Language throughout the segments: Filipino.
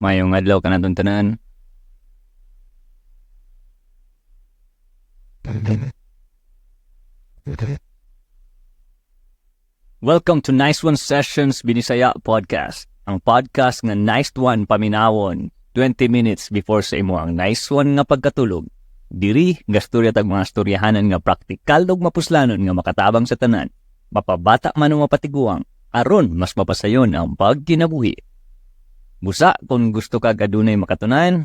Mayong adlaw ka na tanan. Welcome to Nice One Sessions Binisaya Podcast. Ang podcast nga Nice One paminawon 20 minutes before sa imo ang Nice One nga pagkatulog. Diri gasturya tag mga storyahanan nga praktikal ug mapuslanon nga makatabang sa tanan. Mapabata man o mapatiguang aron mas mapasayon ang pagkinabuhi. Busa kung gusto ka adunay makatunan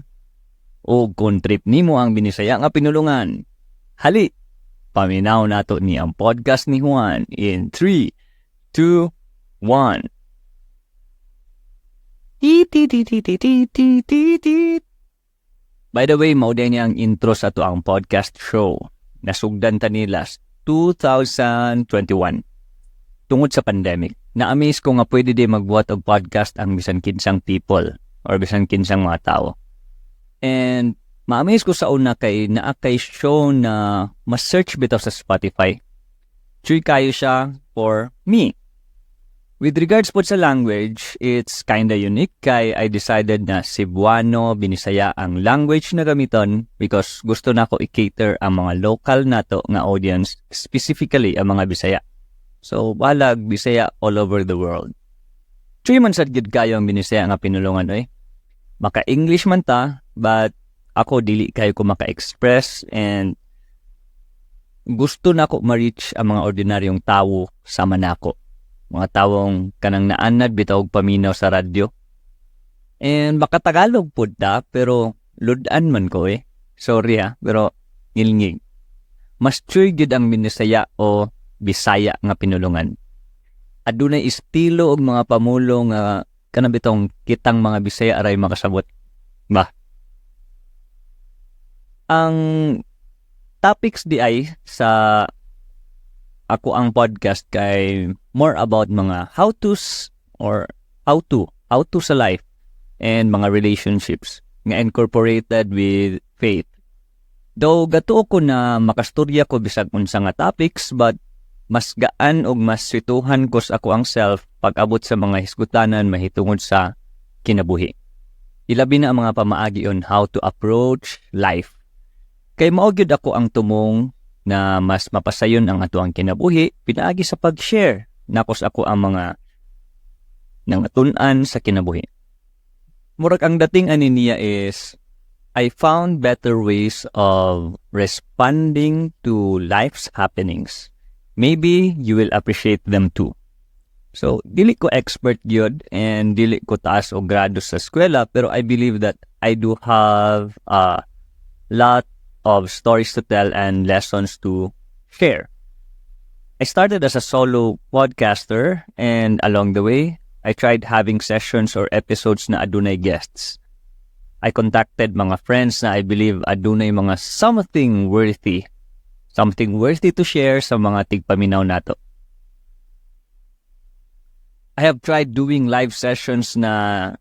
o kung trip nimo ang binisaya nga pinulungan. Hali, paminaw nato ni ang podcast ni Juan in 3, 2, 1. By the way, mao din ang intro sa to ang podcast show. Nasugdan ta ni last 2021 tungod sa pandemic. Na-amaze ko nga pwede di magbuhat og podcast ang bisan kinsang people or bisan kinsang mga tao. And ma-amaze ko sa una kay naa kay show na ma-search bitaw sa Spotify. Chuy kayo siya for me. With regards po sa language, it's kinda unique kay I decided na Cebuano, Binisaya ang language na gamiton because gusto na ko i-cater ang mga local nato nga audience, specifically ang mga Bisaya. So, balag Bisaya all over the world. Three man sad gid kayo ang Binisaya nga pinulungan oy. Maka-English man ta, but ako dili kayo ko maka-express and gusto na ko ma-reach ang mga ordinaryong tawo sama nako mga tawong kanang naanad bitaw og paminaw sa radyo. And baka Tagalog pud ta pero ludan man ko eh. Sorry ha, pero ngilngig. Mas chuy gid ang Binisaya o Bisaya nga pinulungan. Adunay estilo og mga pamulo nga kanang bitong kitang mga Bisaya aray makasabot. Ba. Ang topics di ay sa ako ang podcast kay more about mga how-tos or how to, how to sa life and mga relationships nga incorporated with faith. Though gato ko na makastorya ko bisag unsa nga topics but mas gaan og mas situhan ko sa ako ang self pag abot sa mga hisgutanan mahitungod sa kinabuhi. Ilabi na ang mga pamaagi on how to approach life. Kay mao gyud ako ang tumong na mas mapasayon ang ato ang kinabuhi pinaagi sa pag-share nakos ako ang mga nangatunan sa kinabuhi. Murag ang dating ani niya is I found better ways of responding to life's happenings. Maybe you will appreciate them too. So, dili ko expert gyud and dili ko taas o grado sa eskwela pero I believe that I do have a lot of stories to tell and lessons to share. I started as a solo podcaster and along the way, I tried having sessions or episodes na adunay guests. I contacted mga friends na I believe adunay mga something worthy, something worthy to share sa mga tigpaminaw nato. I have tried doing live sessions na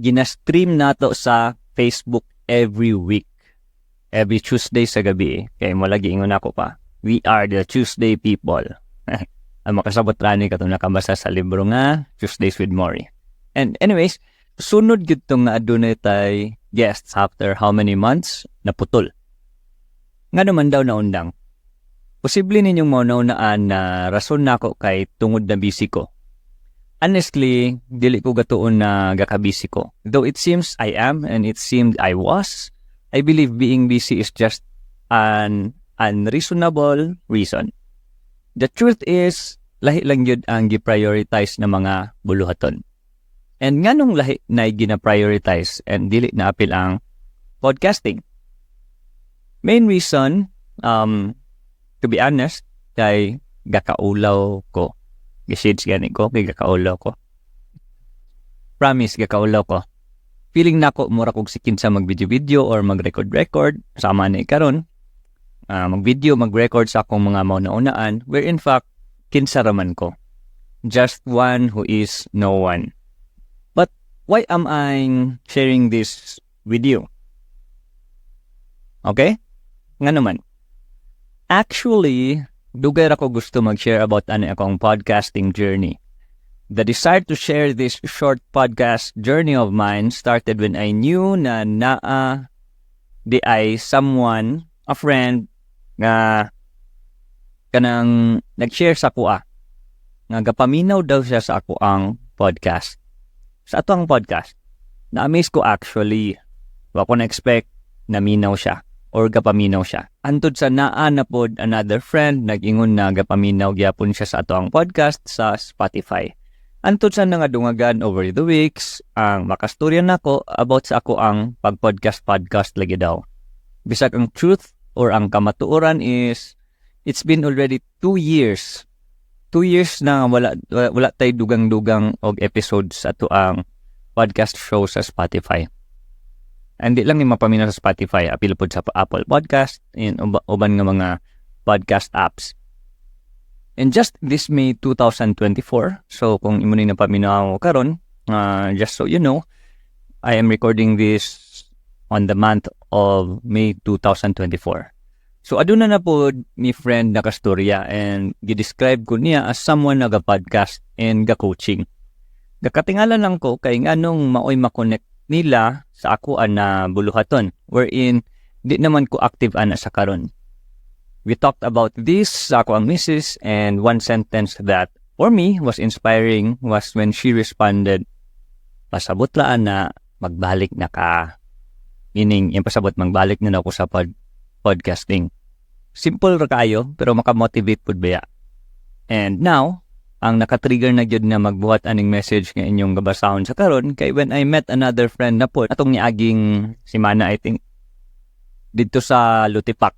ginastream nato sa Facebook every week every Tuesday sa gabi. Kaya mo lagi ingon ako pa. We are the Tuesday people. Ang makasabot rani ka nakabasa sa libro nga Tuesdays with Maury. And anyways, sunod tong nga adunay tay guests after how many months naputol. Nga naman daw na undang. Posible ninyong maunaan na rason nako kay tungod na busy ko. Honestly, dili ko gatuon na gakabisi ko. Though it seems I am and it seemed I was, I believe being busy is just an unreasonable reason. The truth is, lahi lang yun ang gi-prioritize na mga buluhaton. And nga nung lahi na gina-prioritize and dili na apil ang podcasting. Main reason, um, to be honest, kay gakaulaw ko. Gishades gani ko, kay gakaulaw ko. Promise, gakaulaw ko. Feeling nako mura kog sikin sa mag-video-video or mag-record-record. Sama ni karon. Uh, mag-video, mag-record sa akong mga mauna-unaan where in fact kinsa raman ko. Just one who is no one. But why am I sharing this with you okay nga naman actually dugay ako gusto mag-share about ano akong podcasting journey The desire to share this short podcast journey of mine started when I knew na naa di ay someone, a friend, nga kanang nag-share sa kuha. Nga gapaminaw daw siya sa ako ang podcast. Sa ato ang podcast. Na-amaze ko actually. Wa ko na-expect na minaw siya or gapaminaw siya. Antod sa naa na pod another friend, nag-ingon na gapaminaw gyapon siya sa ato ang podcast sa Spotify. Antod sa nga dungagan over the weeks, ang makastorya nako about sa ako ang pag-podcast-podcast lagi daw. Bisag ang truth or ang kamatuoran is, it's been already two years. Two years na wala, wala tay dugang-dugang og episodes sa to ang podcast show sa Spotify. Hindi lang ni mapamina sa Spotify, apil po sa Apple Podcast, and uban nga mga podcast apps. And just this May 2024, so kung imo ni napaminaw karon, uh, just so you know, I am recording this on the month of May 2024. So aduna na po ni friend na kastorya and gi-describe ko niya as someone naga-podcast and ga-coaching. Gakatingala lang ko kay nganong maoy makonect nila sa ako na buluhaton wherein di naman ko active ana sa karon. We talked about this sa ako ang missus and one sentence that for me was inspiring was when she responded, pasabot laan na magbalik na ka. Meaning, yung pasabot, magbalik na, ako sa pod podcasting. Simple ra kayo, pero makamotivate po ba ya? And now, ang nakatrigger na gyud na magbuhat aning message nga inyong gabasahon sa karon kay when I met another friend na po atong niaging si Mana I think dito sa Lutipak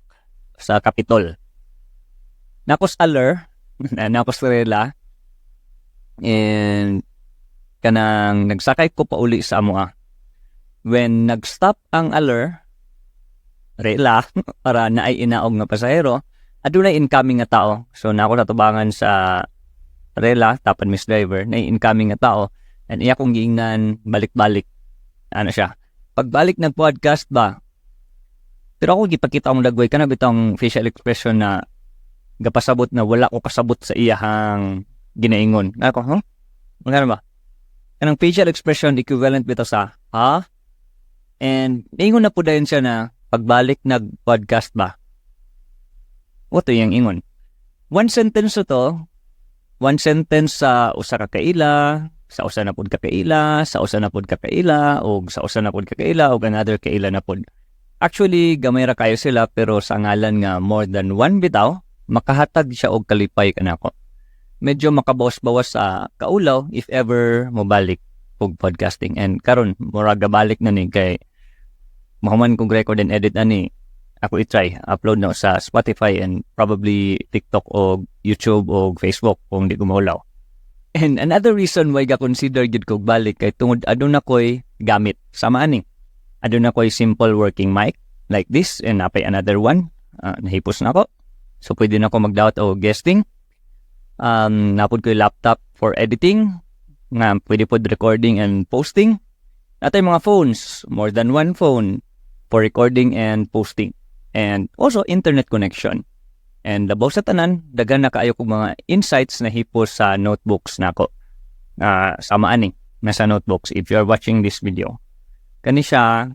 sa Capitol. Nakos aler, nakos rela, and kanang nagsakay ko pa uli sa amoa. When nag-stop ang aler, rela, para na ay inaog nga pasahero, adunay incoming nga tao. So nako natubangan sa rela, tapan miss driver, na incoming nga tao, and iya kong giingnan balik-balik. Ano siya? Pagbalik ng podcast ba, pero ako gipakita akong dagway kana bitong facial expression na gapasabot na wala ko kasabot sa iyahang ginaingon. Ako, huh? Magkano ba? Kanang facial expression equivalent bito sa ha? And ingon na po dayon siya na pagbalik nag-podcast ba? What yung ingon? One sentence to, one sentence sa usa ka kaila, sa usa na pud ka kaila, sa usa na pud ka kaila, o sa usa na pud ka kaila, o another kaila na pud. Actually, gamay ra kayo sila pero sa ngalan nga more than one bitaw, makahatag siya og kalipay kanako. Medyo makabawas-bawas sa kaulaw if ever mobalik og podcasting. And karon mura gabalik na ni kay mahuman kong record and edit ani ako i-try upload na sa Spotify and probably TikTok o YouTube o Facebook kung di ko mahulaw. And another reason why ga consider gid kog balik kay tungod aduna koy gamit sama ani adun na ko'y simple working mic like this and napay another one. Uh, nahipos na ako. So, pwede na ako mag-doubt o guesting. Um, napod ko laptop for editing. Nga, pwede po recording and posting. Natay mga phones, more than one phone for recording and posting. And also, internet connection. And labaw sa tanan, dagan na kaayo kong mga insights na hipos sa notebooks nako. Uh, sama ani, nasa notebooks if you are watching this video kani siya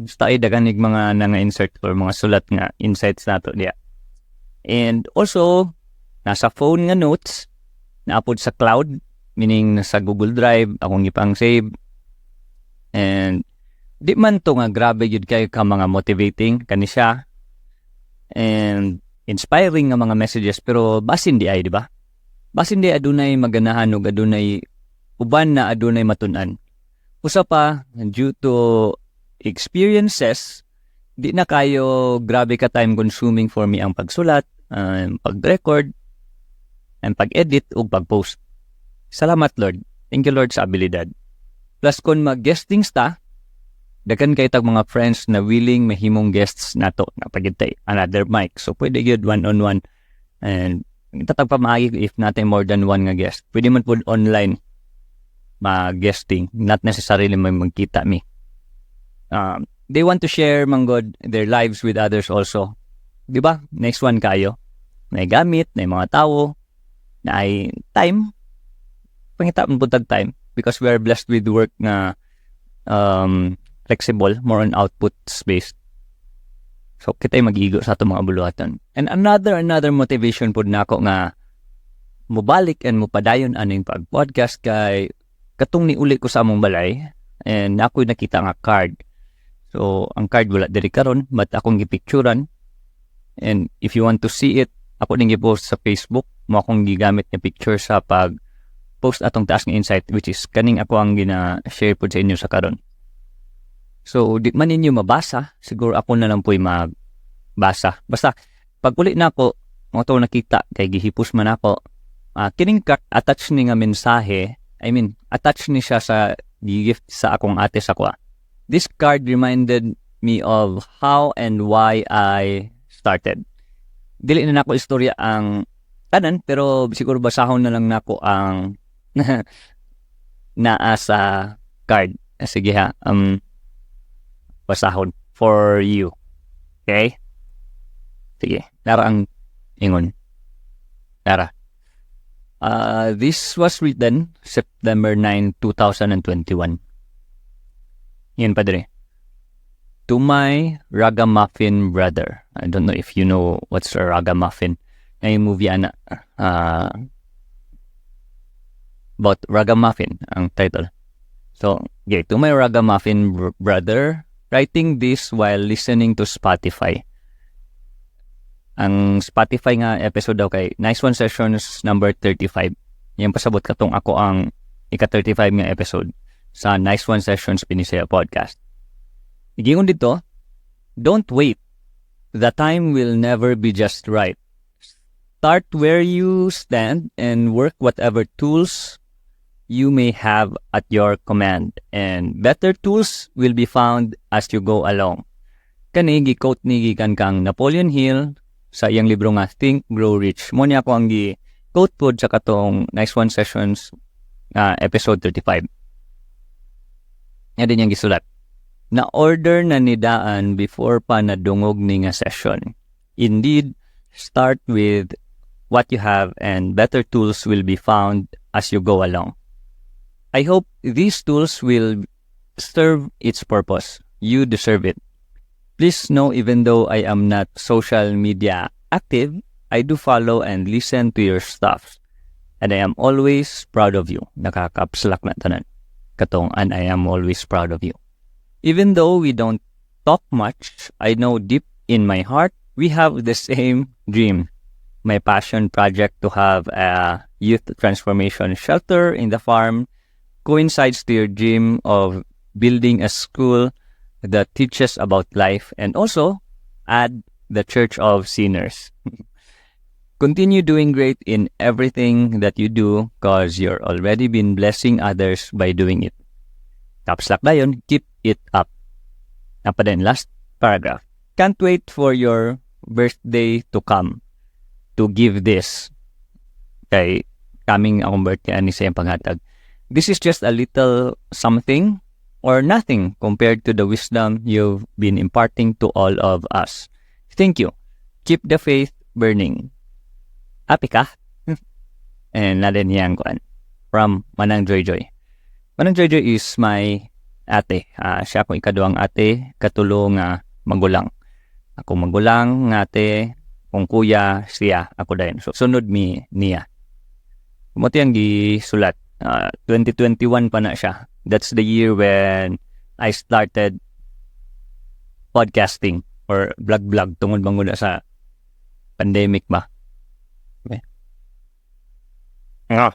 basta ay daganig mga nanga insert or mga sulat nga insights nato diya and also nasa phone nga notes naapod sa cloud meaning nasa Google Drive akong ipang save and di man to nga grabe yun kay ka mga motivating kani siya and inspiring nga mga messages pero basin di ay di ba basin di adunay maganahan ug adunay uban na adunay matunan Usa pa, due to experiences, di na kayo grabe ka time consuming for me ang pagsulat, um, pag-record, and pag-edit o pag-post. Salamat Lord. Thank you Lord sa abilidad. Plus kung mag-guesting sta, dagan kay tag mga friends na willing mahimong guests nato na pagitay another mic. So pwede gyud one-on-one and tatag pa maagi if natin more than one nga guest. Pwede man pud online mag-guesting, not necessarily may magkita mi. Um, they want to share man God their lives with others also. 'Di ba? Next one kayo. May gamit, may mga tao, na ay time pangita man buntag time because we are blessed with work na um, flexible, more on outputs based. So, kita magigo sa ato mga buluhaton. And another, another motivation po na ako nga mubalik and mupadayon aning pag-podcast kay katong ni uli ko sa among balay and ako nakita nga card. So, ang card wala diri karon but akong gipicturan. And if you want to see it, ako ning gi-post sa Facebook, mo akong gigamit nga picture sa pag post atong taas nga insight which is kaning ako ang gina-share po sa inyo sa karon. So, di man ninyo mabasa, siguro ako na lang po'y magbasa. Basta, pag uli na ako, mga to nakita, kay gihipos man ako, uh, kining attach ni nga mensahe, I mean, attach ni siya sa gift sa akong ate sa kwa. This card reminded me of how and why I started. Dili na nako istorya ang tanan, pero siguro basahon na lang nako ang naa sa card. Sige ha, um, basahon for you. Okay? Sige, Lara ang ingon. Lara. Uh, this was written September 9, 2021. Yan padre. To my ragamuffin brother. I don't know if you know what's a ragamuffin. Na yung movie ana. Uh, about ragamuffin ang title. So, okay, to my ragamuffin br- brother, writing this while listening to Spotify. Ang Spotify nga episode daw kay Nice One Sessions number 35. Yan pasabot katong ako ang ika-35 nga episode sa Nice One Sessions Pinisaya Podcast. Igingon dito, don't wait. The time will never be just right. Start where you stand and work whatever tools you may have at your command and better tools will be found as you go along. Kani gi-quote ni gikan kang Napoleon Hill sa iyang libro nga Think, Grow Rich. Mo niya ako ang gi-quote pod sa katong Nice One Sessions uh, episode 35. Nga din niyang gisulat. Na-order na ni Daan before pa nadungog ni nga session. Indeed, start with what you have and better tools will be found as you go along. I hope these tools will serve its purpose. You deserve it. Please know even though I am not social media active, I do follow and listen to your stuff. And I am always proud of you. Nakakapslak na tanan. Katong, and I am always proud of you. Even though we don't talk much, I know deep in my heart, we have the same dream. My passion project to have a youth transformation shelter in the farm coincides to your dream of building a school that teaches about life and also add the church of sinners. Continue doing great in everything that you do because you're already been blessing others by doing it. Caps lock na yun, keep it up. Napa din, last paragraph. Can't wait for your birthday to come to give this. Kay kaming akong birthday ani sa iyang panghatag. This is just a little something or nothing compared to the wisdom you've been imparting to all of us. Thank you. Keep the faith burning. Happy ka? And na din yan. From Manang Joy Joy. Manang Joy Joy is my ate. Uh, siya akong ikaduang ate, katulong nga uh, magulang. Ako magulang, nga ate, kung kuya, siya, ako din. So, sunod mi niya. Kumuti ang gisulat. Uh, 2021 pa na siya. That's the year when I started podcasting or vlog-vlog tungod bang sa pandemic ba. Okay. Nga.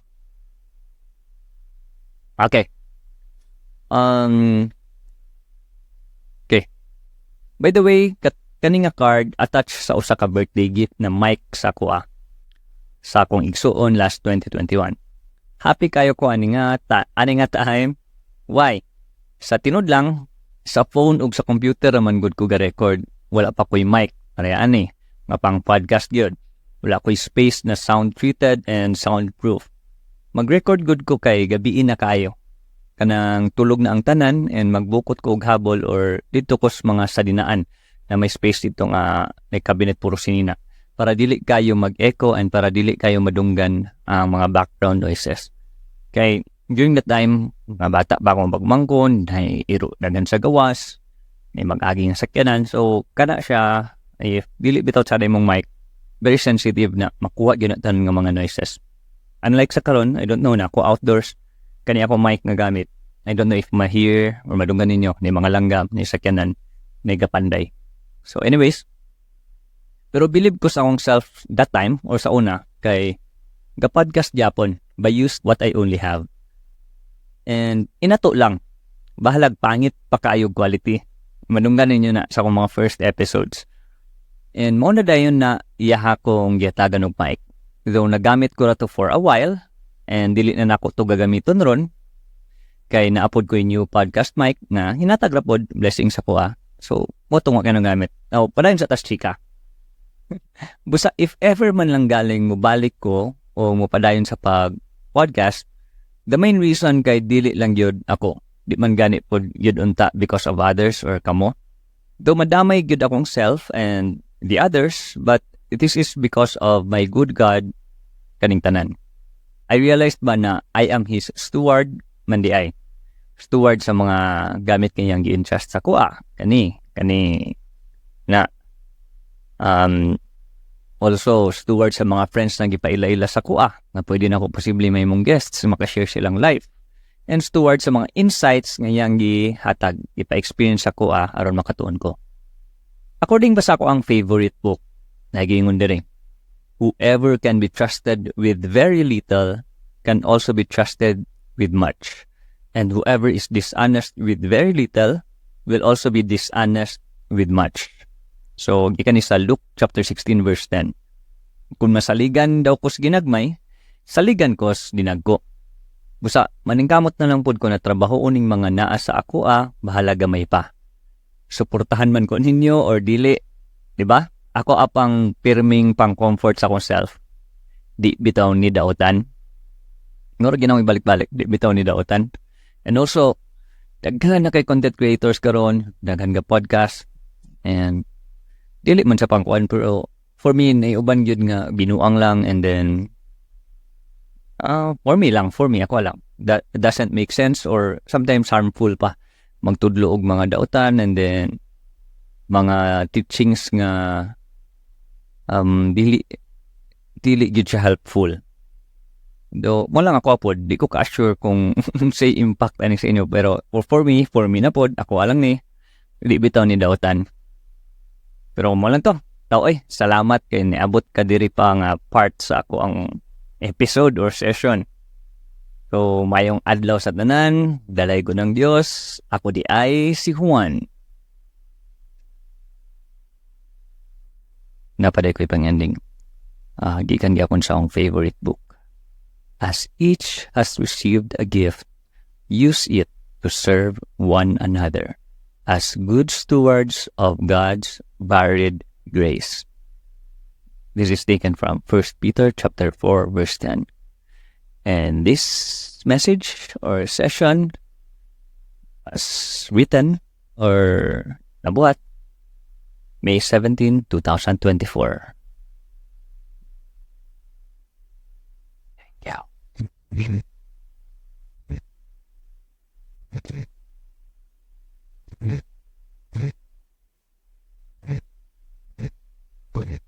Okay. Um, okay. By the way, kat kani nga card attached sa usa ka birthday gift na mic sa kuha sa akong igsuon last 2021. Happy kayo ko ani nga ta ani nga time. Why? Sa tinud lang sa phone ug sa computer man gud ko ga record. Wala pa ko'y mic. Pareha ani nga pang podcast gyud. Wala ko'y space na sound treated and soundproof. Mag-record gud ko kay gabiin na kayo. Kanang tulog na ang tanan and magbukot ko og habol or dito ko sa mga sadinaan na may space dito nga may cabinet puro sinina para dili kayo mag-echo and para dili kayo madunggan ang mga background noises. Kay during that time, mga bata pa akong pagmangkon, may iro dagan sa gawas, may mag-agi nga sakyanan. So, kana siya, if dili bitaw sa mong mic, very sensitive na makuha ginatan nga mga noises. Unlike sa karon, I don't know na ako outdoors, kani ako mic nga gamit. I don't know if ma-hear or madunggan ninyo ni mga langgam ni sakyanan mega panday. So anyways, pero believe ko sa akong self that time or sa una kay ga podcast Japon by use what I only have. And inato lang. Bahalag pangit pa kaayog quality. Manunggan ninyo na sa akong mga first episodes. And mo na dayon na iyaha kong giyatagan og mic. Though nagamit ko na to for a while and dili na nako to gagamiton ron kay naapod ko yung new podcast mic na hinatag ra pod blessing sa kuha. So, mo tungo ka gamit. Now, padayon sa tas chika. Busa, if ever man lang galing mo balik ko o mo padayon sa pag podcast, the main reason kay dili lang yun ako. Di man gani po yun unta because of others or kamo. Though madamay gyud akong self and the others, but this is because of my good God kaning tanan. I realized ba na I am His steward, mandi ay. Steward sa mga gamit kanyang gi-entrust sa kuha. Kani, kani, na. Um, also, steward sa mga friends na gipaila-ila sa kuha na pwede na ko posible may mong guests makashare silang life. And steward sa mga insights nga yang gihatag, ipa-experience sa kuha aron makatuon ko. According ba sa ako ang favorite book, nagingon diri, whoever can be trusted with very little can also be trusted with much. And whoever is dishonest with very little will also be dishonest with much. So, gikan ni sa Luke chapter 16 verse 10. Kung masaligan daw ko ginagmay, saligan ko dinagko. Busa, maningkamot na lang pud ko na trabaho uning mga naa sa ako ah, bahala gamay pa. Suportahan man ko ninyo or dili, di ba? Ako apang pirming pang comfort sa akong self. Di bitaw ni dautan. Ngor ginang ibalik-balik, di bitaw ni dautan. And also, daghan na kay content creators karon, daghan ga podcast and dili man sa pangkuan pero for me naiuban gyud nga binuang lang and then uh, for me lang, for me ako lang. That doesn't make sense or sometimes harmful pa magtudlo og mga dautan and then mga teachings nga um dili dili gyud siya helpful. Do mo lang ako pod, di ko ka-assure kung say impact ani sa inyo pero for, for me, for me na pod, ako alang ni di bitaw ni dautan. Pero mo lang to. Tao ay, salamat kay niabot ka diri pa nga part sa ako ang episode or session. So, mayong adlaw sa tanan, dalay ko ng Diyos, ako di ay si Juan. Napaday ko ipang ending. Uh, gikan gyapon sa akong favorite book. As each has received a gift, use it to serve one another as good stewards of God's varied grace. This is taken from 1 Peter chapter 4 verse 10. And this message or session was written or nabuhat May 17, 2024. you. with